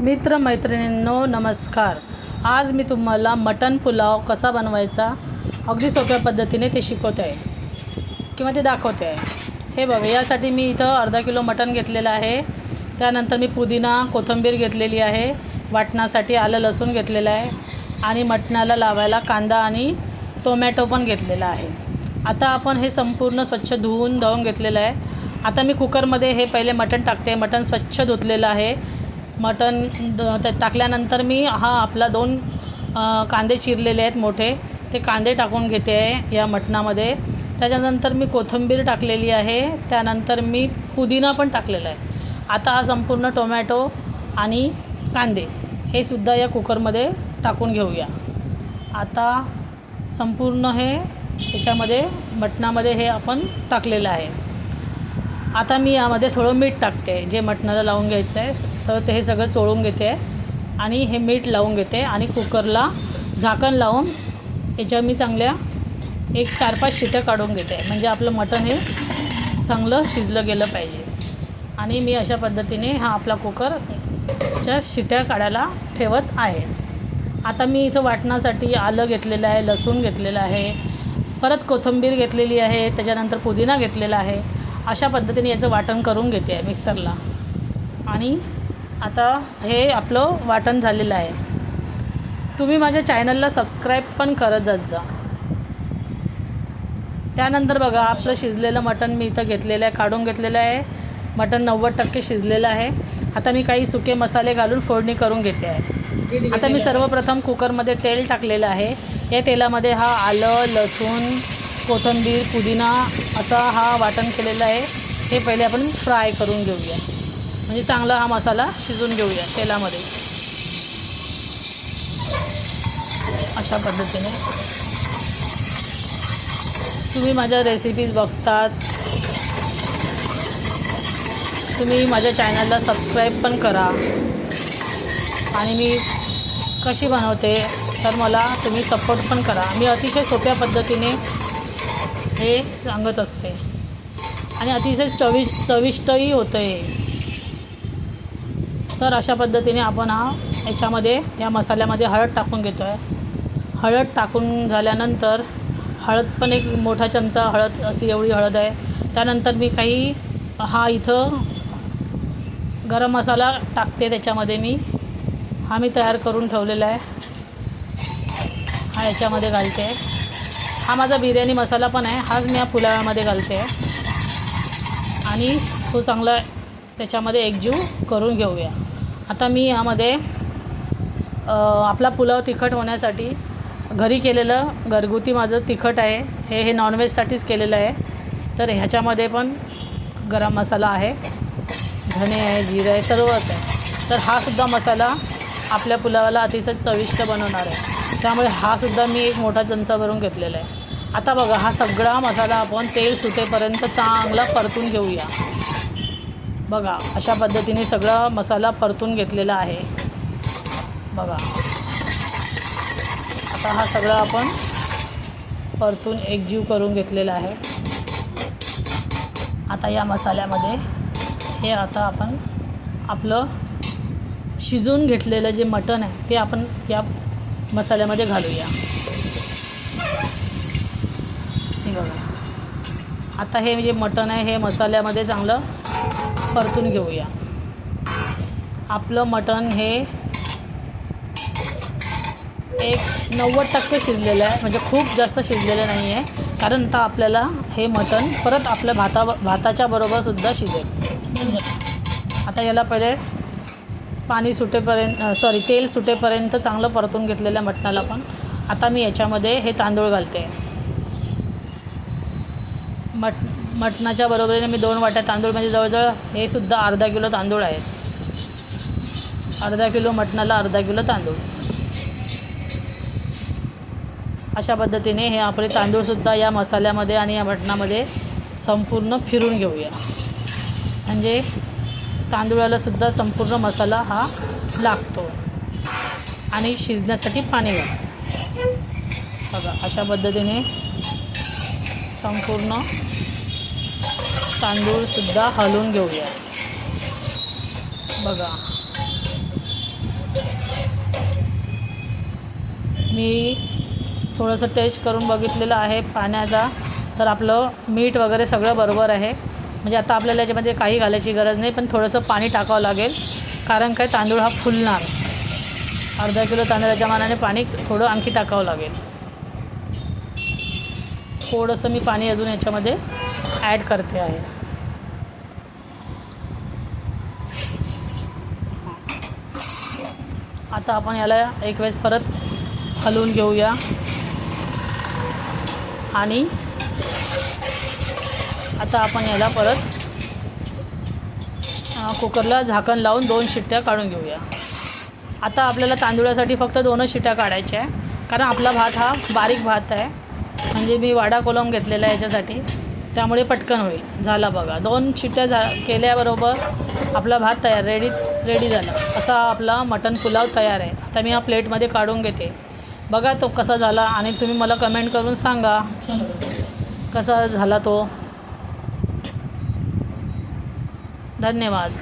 मित्र मैत्रिणींनो नमस्कार. आज मी तुम्हाला मटन पुलाव कसा बनवायचा अगदी सोप्या पद्धतीने ते शिकवते आहे किंवा ते दाखवते. आहे हे बघा यासाठी मी इथं अर्धा किलो मटण घेतलेलं आहे. त्यानंतर मी पुदिना कोथिंबीर घेतलेली आहे. वाटणासाठी आलं लसूण घेतलेलं आहे. आणि मटणाला लावायला कांदा आणि टोमॅटो पण घेतलेला आहे. आता आपण हे संपूर्ण स्वच्छ धुवून धावून घेतलेलं आहे. आता मी कुकरमध्ये हे पहिले मटण टाकते. मटण स्वच्छ धुतलेलं आहे. मटण द- टाकल्यानंतर मी हा आपला दोन कांदे चिरलेले आहेत मोठे ते कांदे टाकून घेते आहे या मटणामध्ये. त्याच्यानंतर मी कोथिंबीर टाकलेली आहे त्यानंतर मी पुदिना पण टाकलेला आहे. आता हा संपूर्ण टोमॅटो आणि कांदे हे सुद्धा या कुकरमध्ये टाकून घेऊया. आता संपूर्ण हे याच्यामध्ये मटणामध्ये हे आपण टाकलेलं आहे. आता मी यामध्ये थोडं मीठ टाकते जे मटणाला लावून घ्यायचं आहे तर ते हे सगळं चोळून घेते. आणि हे मीठ लावून घेते आणि कुकरला झाकण लावून याच्या मी चांगल्या एक चार पाच शिट्या काढून घेते. म्हणजे आपलं मटण हे चांगलं शिजलं गेलं पाहिजे. आणि मी अशा पद्धतीने हा आपला कुकरच्या शिट्या काढायला ठेवत आहे. आता मी इथं वाटण्यासाठी आलं घेतलेलं आहे लसूण घेतलेलं आहे परत कोथिंबीर घेतलेली आहे त्याच्यानंतर पुदिना घेतलेला आहे. अशा पद्धतीने याचं वाटण करून घेते आहे मिक्सरला. आणि आता हे आपलं वाटण झालेलं आहे. तुम्ही माझ्या चॅनलला सबस्क्राईब पण करत जात जा. त्यानंतर बघा आपलं शिजलेलं मटण मी इथं घेतलेलं आहे काढून घेतलेलं आहे. मटण नव्वद टक्के शिजलेलं आहे. आता मी काही सुके मसाले घालून फोडणी करून घेते आहे. आता मी सर्वप्रथम कुकरमध्ये तेल टाकलेलं आहे. या तेलामध्ये हा आलं लसूण कोथिंबीर पुदिना असा हा वाटण केलेला आहे. हे पहिले आपण फ्राय करून घेऊया. म्हणजे चांगला हा मसाला शिजून घेऊया तेलामध्ये. अशा पद्धतीने. तुम्ही माझ्या रेसिपीज बघतात. तुम्ही माझ्या चॅनलला सबस्क्राईब पण करा. आणि मी कशी बनवते तर मला तुम्ही सपोर्ट पण करा. मी अतिशय सोप्या पद्धतीने हे सांगत असते. आणि अतिशय चविष चविष्टही होतं. हे तर अशा पद्धतीने आपण हा याच्यामध्ये या मसाल्यामध्ये हळद टाकून घेतो आहे हळद टाकून झाल्यानंतर हळद पण एक मोठा चमचा हळद अशी एवढी हळद आहे. त्यानंतर मी काही हा इथं गरम मसाला टाकते त्याच्यामध्ये मी. हा मी तयार करून ठेवलेला आहे. हा याच्यामध्ये घालते. हा माझा बिर्याणी मसाला पण आहे. हाच मी या पुलाव्यामध्ये घालते. आणि तो चांगला त्याच्यामध्ये एकजीव करून घेऊया. आता मी यामध्ये आपला पुलाव तिखट होण्यासाठी घरी केलेलं घरगुती माझं तिखट आहे. हे हे नॉनव्हेजसाठीच केलेलं आहे. तर ह्याच्यामध्ये पण गरम मसाला आहे. धने आहे जिरं आहे सर्वच आहे. तर हा सुद्धा मसाला आपल्या पुलावाला अतिशय चविष्ट बनवणार आहे. त्यामुळे हा सुद्धा मी एक मोठा चमचा भरून घेतलेला आहे. आता बघा हा सगळा मसाला आपण तेल सुटेपर्यंत चांगला परतून घेऊया. बघा अशा पद्धतीने सगळा मसाला परतून घेतलेला आहे. बघा. आता हा सगळा आपण परतून एकजीव करून घेतलेला आहे. आता या मसाल्यामध्ये हे आता आपण आपलं शिजवून घेतलेलं जे मटण आहे ते आपण या मसाल्यामध्ये घालूया. हे बघा. आता हे जे मटण आहे हे मसाल्यामध्ये चांगलं परतून घेऊया. आपलं मटण हे एक नव्वद टक्के शिजलेलं आहे म्हणजे खूप जास्त शिजलेलं नाही आहे कारण आता आपल्याला हे मटण परत आपल्या भाता भाताच्या बरोबरसुद्धा शिजेल. आता याला पहिले पाणी सुटेपर्यंत सॉरी तेल सुटेपर्यंत चांगलं परतून घेतलेलं आहे मटणाला पण. आता मी याच्यामध्ये हे तांदूळ घालते. मट मटणाच्या बरोबरीने मी दोन वाट्या तांदूळ म्हणजे जवळजवळ हे सुद्धा अर्धा किलो तांदूळ आहेत. अर्धा किलो मटणाला अर्धा किलो तांदूळ. अशा पद्धतीने हे आपले तांदूळसुद्धा या मसाल्यामध्ये आणि या मटणामध्ये संपूर्ण फिरून घेऊया. म्हणजे तांदूळालासुद्धा संपूर्ण मसाला हा लागतो. आणि शिजण्यासाठी पाणी लागतं बघा अशा पद्धतीने संपूर्ण तांदूळसुद्धा हलवून घेऊया. बघा. मी थोडंसं टेस्ट करून बघितलेलं आहे पाण्याचा तर आपलं मीठ वगैरे सगळं बरोबर आहे. म्हणजे आता आपल्याला याच्यामध्ये काही घालायची गरज नाही पण थोडंसं पाणी टाकावं लागेल. कारण काय तांदूळ हा फुलणार. अर्धा किलो तांदळाच्या मानाने पाणी थोडं आणखी टाकावं लागेल. थोडंसं मी पाणी अजून याच्यामध्ये ॲड करते आहे. आता आपण याला एक वेळेस परत हलवून घेऊया. आणि आता आपण याला परत कुकरला झाकण लावून दोन शिट्ट्या काढून घेऊया. आता आपल्याला तांदुळासाठी फक्त दोनच शिट्ट्या काढायच्या आहे. कारण आपला भात हा बारीक भात आहे. म्हणजे मी वाडा कोलम घेतलेला आहे याच्यासाठी. त्यामुळे पटकन होईल. झाला बघा. दोन शिट्ट्या झा केल्याबरोबर आपला भात तयार रेडी रेडी झाला. असा आपला मटन पुलाव तयार आहे. आता मी हा प्लेटमध्ये काढून घेते. बघा तो कसा झाला आणि तुम्ही मला कमेंट करून सांगा. कसा झाला तो? धन्यवाद.